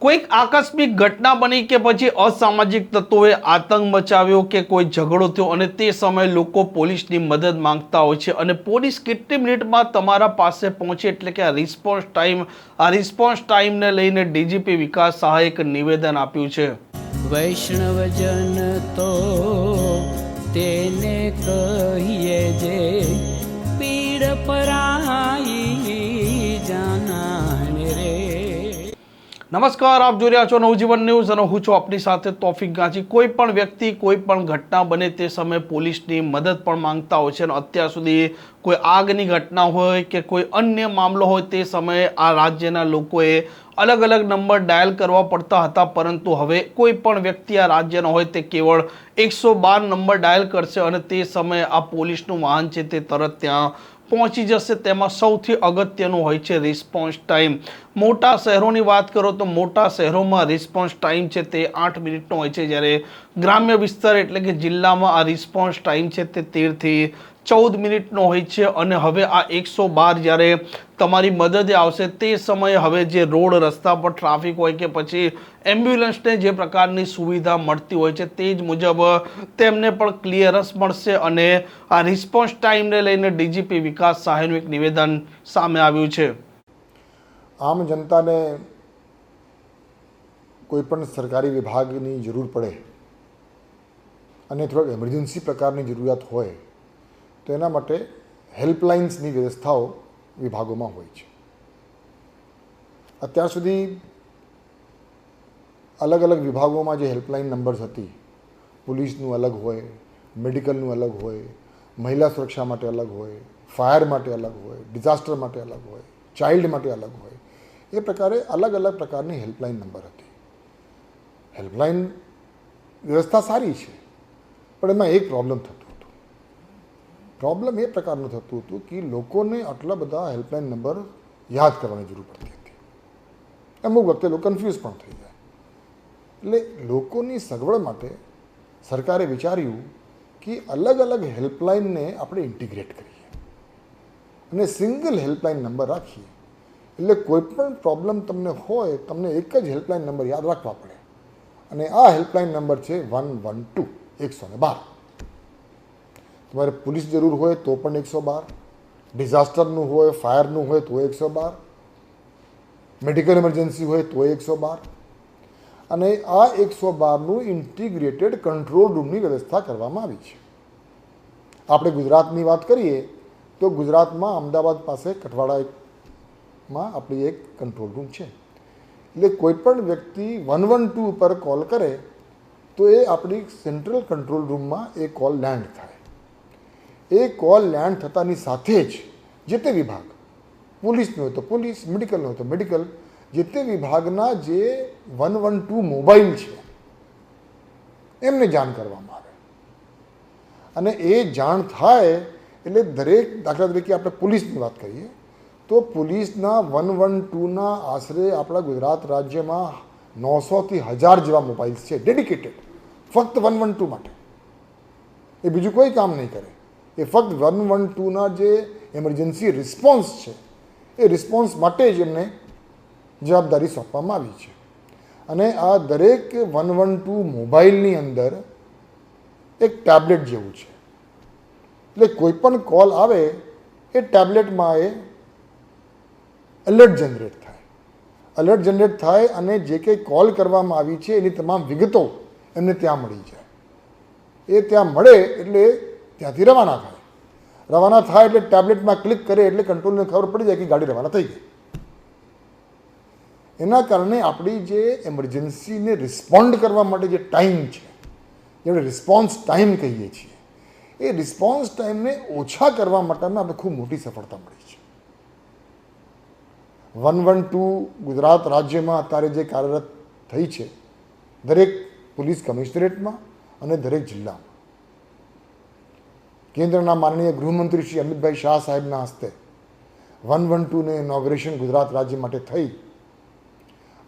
કોઈક આકસ્મિક ઘટના બની કે પછી અસામાજિક તત્વોએ આતંક મચાવ્યો કે કોઈ ઝઘડો થયો અને તે સમયે લોકો પોલીસની મદદ માંગતા હોય છે અને પોલીસ કેટલી મિનિટમાં તમારા પાસે પહોંચે એટલે કે આ રિસ્પોન્સ ટાઈમ આ રિસ્પોન્સ ટાઈમને લઈને ડીજીપી વિકાસ સહાયક નિવેદન આપ્યું છે. વૈષ્ણવજન તો તેને કહીએ જે પીડ પરાઈ નમસ્કાર, આપ જોઈ રહ્યા છો નવજીવન ન્યૂઝ અને હું છું આપની સાથે તોફિક ગાંચી કોઈ પણ વ્યક્તિ, કોઈ પણ ઘટના બને તે સમયે પોલીસની મદદ પણ માંગતા હોય છે અને અત્યાર સુધી કોઈ આગની ઘટના હોય કે કોઈ અન્ય મામલો હોય તે સમયે આ રાજ્યના લોકોએ અલગ અલગ નંબર ડાયલ કરવા પડતા હતા. પરંતુ હવે કોઈ પણ વ્યક્તિ આ રાજ્યનો હોય તે કેવળ એકસો બાર નંબર ડાયલ કરશે અને તે સમયે આ પોલીસનું વાહન છે તે તરત ત્યાં પહોંચી જશે તેમાં સૌથી અગત્યનું હોય છે રિસ્પોન્સ ટાઈમ મોટા શહેરોની વાત કરો તો મોટા શહેરોમાં રિસ્પોન્સ ટાઈમ છે તે આઠ મિનિટનો હોય છે. જ્યારે ગ્રામ્ય વિસ્તાર એટલે કે જિલ્લામાં આ રિસ્પોન્સ ટાઈમ છે તે તેરથી ચૌદ મિનિટનો હોય છે અને હવે આ એકસો બાર જ્યારે તમારી મદદે આવશે તે સમયે હવે જે રોડ રસ્તા પર ટ્રાફિક હોય કે પછી એમ્બ્યુલન્સને જે પ્રકારની સુવિધા મળતી હોય છે તે જ મુજબ તેમને પણ ક્લિયરન્સ મળશે અને આ રિસ્પોન્સ ટાઈમને લઈને ડીજીપી વિકાસ સહાયનું એક નિવેદન સામે આવ્યું છે. આમ જનતાને કોઈ પણ સરકારી વિભાગની જરૂર પડે અને થોડોક એમરજન્સી પ્રકારની જરૂરિયાત હોય તો એના માટે હેલ્પલાઇન્સની વ્યવસ્થાઓ વિભાગોમાં હોય છે. અત્યાર સુધી અલગ અલગ વિભાગોમાં જે હેલ્પલાઇન નંબર્સ હતી, પોલીસનું અલગ હોય, મેડિકલનું અલગ હોય, મહિલા સુરક્ષા માટે અલગ હોય, ફાયર માટે અલગ હોય, ડિઝાસ્ટર માટે અલગ હોય, ચાઇલ્ડ માટે અલગ હોય, એ પ્રકારે અલગ અલગ પ્રકારની હેલ્પલાઇન નંબર હતી. હેલ્પલાઇન વ્યવસ્થા સારી છે, પણ એમાં એક પ્રોબ્લેમ થતું પ્રોબ્લેમ એ પ્રકારનું થતું હતું કે લોકોને આટલા બધા હેલ્પલાઇન નંબર યાદ કરવાની જરૂર પડતી હતી. અમુક વખતે લોકો કન્ફ્યુઝ પણ થઈ જાય. એટલે લોકોની સગવડ માટે સરકારે વિચાર્યું કે અલગ અલગ હેલ્પલાઇનને આપણે ઇન્ટિગ્રેટ કરીએ. અને સિંગલ હેલ્પલાઇન નંબર રાખીએ. એટલે કોઈ પણ પ્રોબ્લેમ તમને હોય, તમને એક જ હેલ્પલાઇન નંબર યાદ રાખવા પડે. અને આ હેલ્પલાઇન નંબર છે વન વન ટુ એકસો ને બાર. તમારે પોલીસ જરૂર હોય તો પણ એકસો બાર. ડિઝાસ્ટરનું હોય, ફાયરનું હોય તો એકસો બાર. મેડિકલ ઇમરજન્સી હોય તો એકસો બાર. અને આ એકસો બારનું ઇન્ટિગ્રેટેડ કંટ્રોલ રૂમની વ્યવસ્થા કરવામાં આવી છે. આપણે ગુજરાતની વાત કરીએ તો ગુજરાતમાં અમદાવાદ પાસે કઠવાડામાં આપણી એક કંટ્રોલ રૂમ છે. એટલે કોઈ પણ વ્યક્તિ વન વન ટુ ઉપર કોલ કરે તો એ આપણી સેન્ટ્રલ કંટ્રોલ રૂમમાં એ કોલ લેન્ડ થાય. એ કોલ લેન્ડ થતાની સાથે જ જે તે વિભાગ, પોલીસનો હોય તો પોલીસ, મેડિકલનો હોય તો મેડિકલ, જે તે વિભાગના જે વન વન ટુ મોબાઈલ છે, એમને જાણ કરવામાં આવે. અને એ જાણ થાય એટલે દરેક દાખલા તરીકે આપણે પોલીસની વાત કરીએ, તો પોલીસના વન વન ટુના આશરે આપણા ગુજરાત રાજ્યમાં નવસોથી હજાર જેવા મોબાઈલ્સ છે, ડેડિકેટેડ, ફક્ત વન વન ટુ માટે. એ બીજું કોઈ કામ નહીં કરે. એ ફક્ત વન વન ટુના જે એમરજન્સી રિસ્પોન્સ છે, એ રિસ્પોન્સ માટે જ એમને જવાબદારી સોંપવામાં આવી છે. અને આ દરેક વન વન ટુ મોબાઈલની અંદર એક ટેબ્લેટ જેવું છે. એટલે કોઈ પણ કોલ આવે, એ ટેબ્લેટમાં એ એલર્ટ જનરેટ થાય. એલર્ટ જનરેટ થાય અને જે કંઈ કોલ કરવામાં આવી છે, એની તમામ વિગતો એમને ત્યાં મળી જાય. એ ત્યાં મળે એટલે ત્યાંથી રવાના થાય. રવાના થાય એટલે ટેબ્લેટમાં ક્લિક કરે એટલે કંટ્રોલને ખબર પડી જાય કે ગાડી રવાના થઈ ગઈ. એના કારણે આપણી જે એમરજન્સીને રિસ્પોન્ડ કરવા માટે જે ટાઈમ છે, જેને રિસ્પોન્સ ટાઈમ કહીએ છીએ, એ રિસ્પોન્સ ટાઈમને ઓછા કરવા માટેમાં આપણે ખૂબ મોટી સફળતા મળી છે. વન વન ટુ ગુજરાત રાજ્યમાં અત્યારે જે કાર્યરત થઈ છે, દરેક પોલીસ કમિશનરેટમાં અને દરેક જિલ્લામાં. કેન્દ્રના માનનીય ગૃહમંત્રી શ્રી અમિતભાઈ શાહ સાહેબના હસ્તે વન વન ટુને ઇનોગ્રેશન ગુજરાત રાજ્ય માટે થઈ.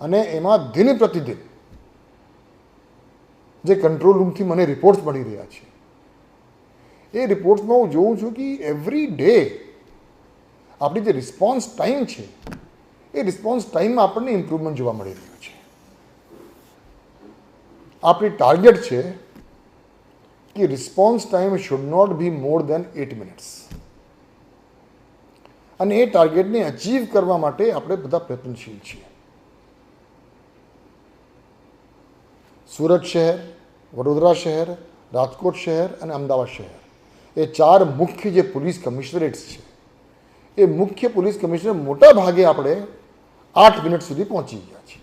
અને એમાં દિન પ્રતિદિન જે કંટ્રોલ રૂમથી મને રિપોર્ટ્સ મળી રહ્યા છે. એ રિપોર્ટ્સમાં હું જોઉં છું કે એવરી ડે આપણી જે રિસ્પોન્સ ટાઈમ છે, એ રિસ્પોન્સ ટાઈમમાં આપણને ઇમ્પ્રુવમેન્ટ જોવા મળી રહ્યું છે. આપણી ટાર્ગેટ છે કે response time should not be more than eight minutes અને એ ટાર્ગેટને અચીવ કરવા માટે આપણે બધા પ્રયત્નશીલ છીએ. સુરત શહેર, વડોદરા શહેર, રાજકોટ શહેર અને અમદાવાદ શહેર. એ ચાર મુખ્ય જે પોલીસ કમિશનરેટ્સ છે, એ મુખ્ય પોલીસ કમિશનર મોટા ભાગે આપણે આઠ મિનિટ સુધી પહોંચી ગયા છીએ.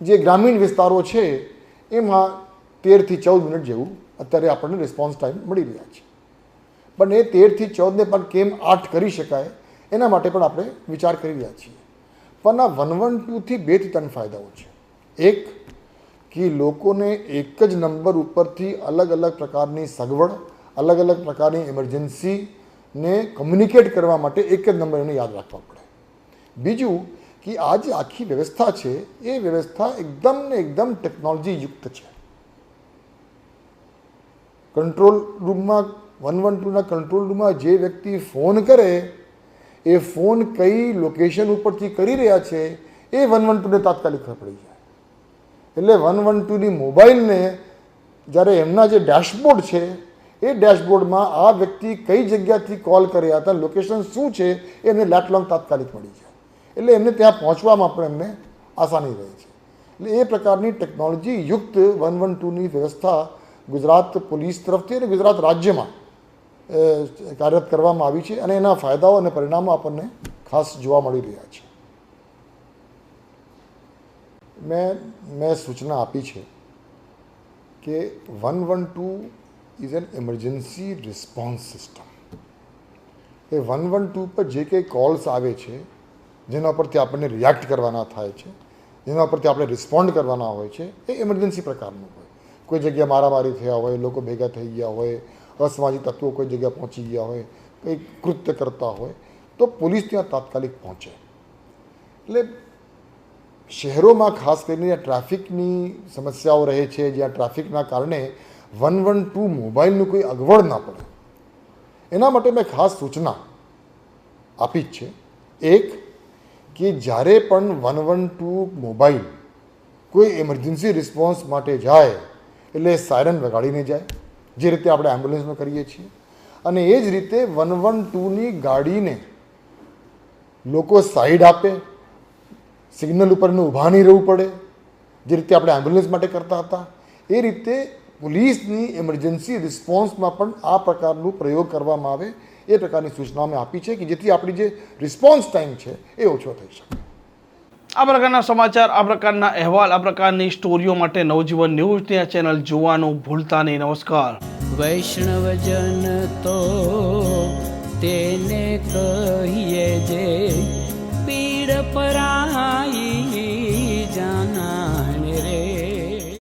જે ગ્રામીણ વિસ્તારો છે, એમાં તેરથી ચૌદ મિનિટ જેવું અત્યારે આપણને રિસ્પોન્સ ટાઈમ મળી રહ્યા છે. પણ એ તેરથી ચૌદને પણ કેમ આઠ કરી શકાય? એના માટે પણ આપણે વિચાર કરી રહ્યા છીએ. પણ આ વન વન ટુથી બેથી ત્રણ ફાયદાઓ છે. એક, કે લોકોને એક જ નંબર ઉપરથી અલગ અલગ પ્રકારની સગવડ, અલગ અલગ પ્રકારની ઇમરજન્સીને કમ્યુનિકેટ કરવા માટે એક જ નંબર એને યાદ રાખવા પડે. બીજું, કે આ જે આખી વ્યવસ્થા છે, એ વ્યવસ્થા એકદમ ને એકદમ ટેકનોલોજી યુક્ત છે. કંટ્રોલ રૂમમાં, વન વન ટુના કંટ્રોલ રૂમમાં જે વ્યક્તિ ફોન કરે, એ ફોન કઈ લોકેશન ઉપરથી કરી રહ્યા છે, એ વન વન ટુને તાત્કાલિક ખબર પડી જાય. એટલે વન વન ટુની મોબાઈલને જ્યારે એમના જે ડેશબોર્ડ છે, એ ડેશબોર્ડમાં આ વ્યક્તિ કઈ જગ્યાથી કોલ કર્યા હતા લોકેશન શું છે એમને લાટલોંગ તાત્કાલિક મળી જાય. એટલે એમને ત્યાં પહોંચવામાં પણ એમને આસાની રહે છે. એટલે એ પ્રકારની ટેકનોલોજી યુક્ત વન વન ટુની વ્યવસ્થા ગુજરાત પોલીસ તરફથી અને ગુજરાત રાજ્યમાં કાર્યરત કરવામાં આવી છે અને એના ફાયદાઓ અને પરિણામો આપણને ખાસ જોવા મળી રહ્યા છે. મેં મેં સૂચના આપી છે કે one one two is an emergency response system. A one one two પર જે કંઈ કોલ્સ આવે છે, જેના પરથી આપણને રિએક્ટ કરવાના થાય છે, જેના પરથી આપણે રિસ્પોન્ડ કરવાના હોય છે, એ એમરજન્સી પ્રકારનું હોય કોઈ જગ્યાએ મારામારી થયા હોય, લોકો ભેગા થઈ ગયા હોય, અસામાજિક તત્વો કોઈ જગ્યાએ પહોંચી ગયા હોય કંઈક કૃત્ય કરતા હોય, તો પોલીસ ત્યાં તાત્કાલિક પહોંચે. એટલે શહેરોમાં ખાસ કરીને ટ્રાફિકની સમસ્યાઓ રહે છે, જ્યાં ટ્રાફિકના કારણે વન વન ટુ મોબાઈલનું કોઈ અગવડ ના પડે. એના માટે મેં ખાસ સૂચના આપી જ છે. એક, કે જ્યારે પણ વન વન ટુ મોબાઈલ કોઈ એમરજન્સી રિસ્પોન્સ માટે જાય એટલે સાયરન વગાડીને જાય, જે રીતે આપણે એમ્બ્યુલન્સમાં કરીએ છીએ. અને એ જ રીતે વન વન ટુની ગાડીને લોકો સાઈડ આપે, સિગ્નલ ઉપર ઊભા નહીં રહેવું પડે, જે રીતે આપણે એમ્બ્યુલન્સ માટે કરતા હતા. એ રીતે પોલીસની એમરજન્સી રિસ્પોન્સમાં પણ આ પ્રકારનું પ્રયોગ કરવામાં આવે, એ પ્રકારની સૂચના અમે આપી છે કે જેથી આપણી જે રિસ્પોન્સ ટાઈમ છે એ ઓછો થઈ શકે. આ પ્રકારના સમાચાર, આ પ્રકારના અહેવાલ, આ પ્રકારની સ્ટોરીઓ માટે નવજીવન ન્યૂઝની આ ચેનલ જોવાનું ભૂલતા નહીં નમસ્કાર. વૈષ્ણવજન તો તેને કહીએ જે પીડ પરાઈ